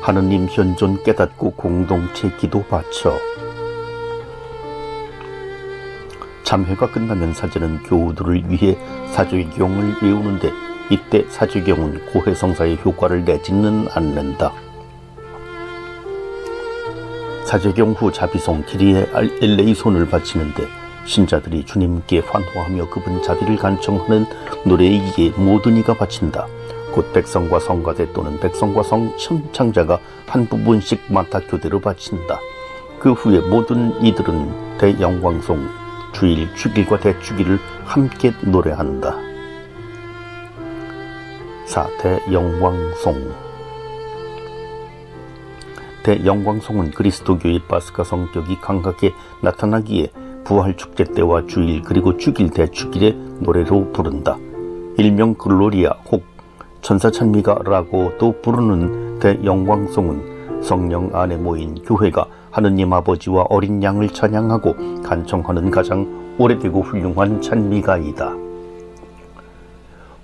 하느님 현존 깨닫고 공동체 기도 바쳐 참회가 끝나면 사제는 교우들을 위해 사죄경을 외우는데 이때 사죄경은 고해성사의 효과를 내지는 않는다. 사죄경 후 자비송 기리에 엘레이 손을 바치는데 신자들이 주님께 환호하며 그분 자비를 간청하는 노래이기에 모든 이가 바친다. 곧 백성과 성가대 또는 백성과 성 청창자가 한 부분씩 맡아 교대로 바친다. 그 후에 모든 이들은 대영광송 주일 주길과 대주기를 함께 노래한다. 4. 대영광송 대영광송은 그리스도교의 바스카 성격이 강하게 나타나기에 부활 축제 때와 주일 그리고 주길 대주길의 노래로 부른다. 일명 글로리아 혹 천사 찬미가라고도 부르는 대영광송은 성령 안에 모인 교회가 하느님 아버지와 어린 양을 찬양하고 간청하는 가장 오래되고 훌륭한 찬미가이다.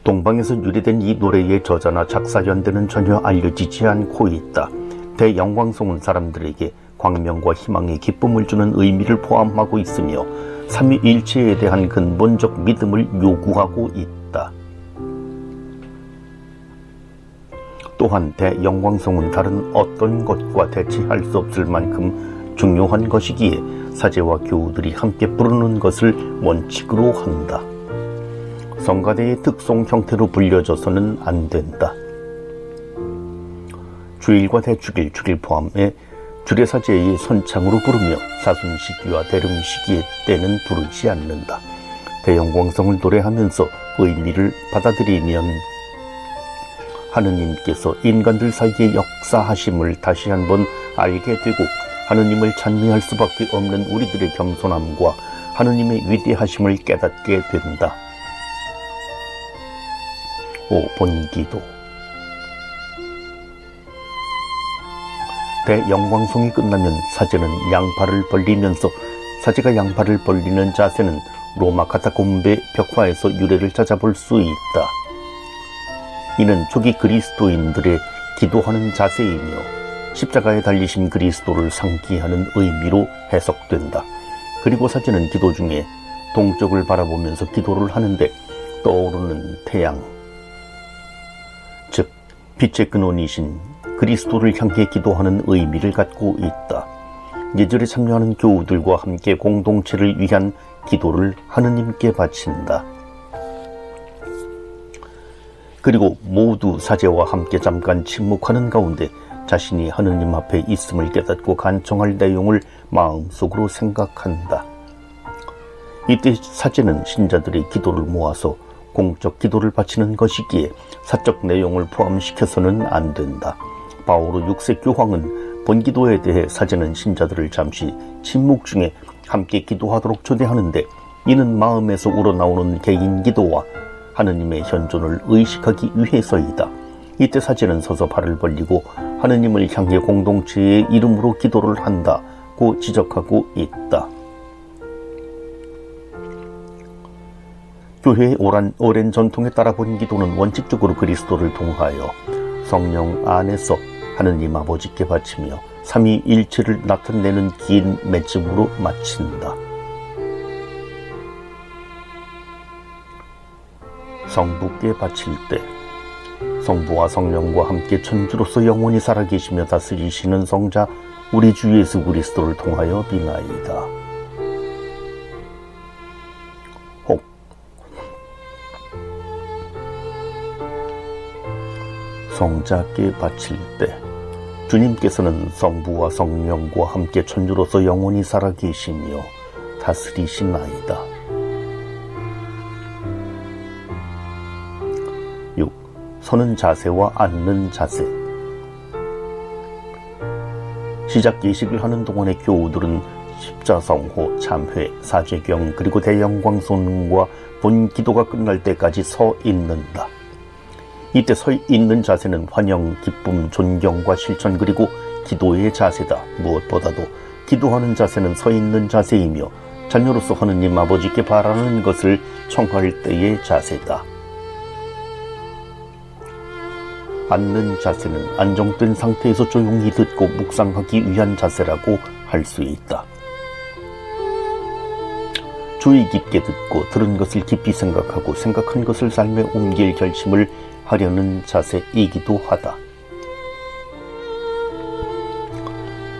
동방에서 유래된 이 노래의 저자나 작사 연대는 전혀 알려지지 않고 있다. 대영광송은 사람들에게 광명과 희망의 기쁨을 주는 의미를 포함하고 있으며 삼위일체에 대한 근본적 믿음을 요구하고 있다. 또한 대영광송은 다른 어떤 것과 대체할 수 없을 만큼 중요한 것이기에 사제와 교우들이 함께 부르는 것을 원칙으로 한다. 성가대의 특송 형태로 불려져서는 안 된다. 주일과 대축일, 축일 포함해 주례사제의 선창으로 부르며 사순시기와 대름시기의 때는 부르지 않는다. 대영광성을 노래하면서 의미를 받아들이면 하느님께서 인간들 사이의 역사하심을 다시 한번 알게 되고 하느님을 찬미할 수밖에 없는 우리들의 겸손함과 하느님의 위대하심을 깨닫게 된다. 5. 본기도 대영광송이 끝나면 사제는 양팔을 벌리면서 사제가 양팔을 벌리는 자세는 로마 카타콤베 벽화에서 유래를 찾아볼 수 있다. 이는 초기 그리스도인들의 기도하는 자세이며 십자가에 달리신 그리스도를 상기하는 의미로 해석된다. 그리고 사제는 기도 중에 동쪽을 바라보면서 기도를 하는데 떠오르는 태양, 즉 빛의 근원이신 그리스도를 향해 기도하는 의미를 갖고 있다. 예절에 참여하는 교우들과 함께 공동체를 위한 기도를 하느님께 바친다. 그리고 모두 사제와 함께 잠깐 침묵하는 가운데 자신이 하느님 앞에 있음을 깨닫고 간청할 내용을 마음속으로 생각한다. 이때 사제는 신자들의 기도를 모아서 공적 기도를 바치는 것이기에 사적 내용을 포함시켜서는 안 된다. 바오로 6세 교황은 본기도에 대해 사제는 신자들을 잠시 침묵 중에 함께 기도하도록 초대하는데 이는 마음에서 우러나오는 개인 기도와 하느님의 현존을 의식하기 위해서이다. 이때 사제는 서서 발을 벌리고 하느님을 향해 공동체의 이름으로 기도를 한다고 지적하고 있다. 교회의 오랜, 오랜 전통에 따라 본 기도는 원칙적으로 그리스도를 통하여 성령 안에서 하느님 아버지께 바치며 삼위일체를 나타내는 긴 맺음으로 마친다. 성부께 바칠 때 성부와 성령과 함께 천주로서 영원히 살아계시며 다스리시는 성자 우리 주 예수 그리스도를 통하여 비나이다. 혹 성자께 바칠 때 주님께서는 성부와 성령과 함께 천주로서 영원히 살아계시며 다스리시나이다. 서는 자세와 앉는 자세 시작 예식을 하는 동안의 교우들은 십자성호, 참회, 사제경 그리고 대영광손과 본 기도가 끝날 때까지 서 있는다. 이때 서 있는 자세는 환영, 기쁨, 존경과 실천 그리고 기도의 자세다. 무엇보다도 기도하는 자세는 서 있는 자세이며 자녀로서 하느님 아버지께 바라는 것을 청할 때의 자세다. 앉는 자세는 안정된 상태에서 조용히 듣고 묵상하기 위한 자세라고 할 수 있다. 주의 깊게 듣고 들은 것을 깊이 생각하고 생각한 것을 삶에 옮길 결심을 하려는 자세이기도 하다.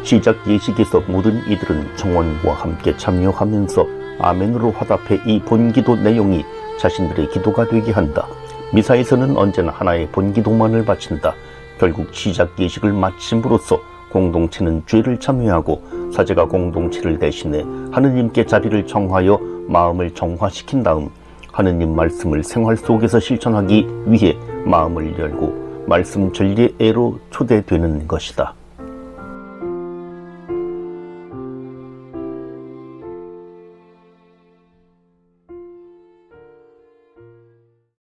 시작 예식에서 모든 이들은 정원과 함께 참여하면서 아멘으로 화답해 이 본기도 내용이 자신들의 기도가 되게 한다. 미사에서는 언제나 하나의 본기도만을 바친다. 결국 시작 예식을 마침으로써 공동체는 죄를 참여하고 사제가 공동체를 대신해 하느님께 자비를 청하여 마음을 정화시킨 다음 하느님 말씀을 생활 속에서 실천하기 위해 마음을 열고 말씀 전리애로 초대되는 것이다.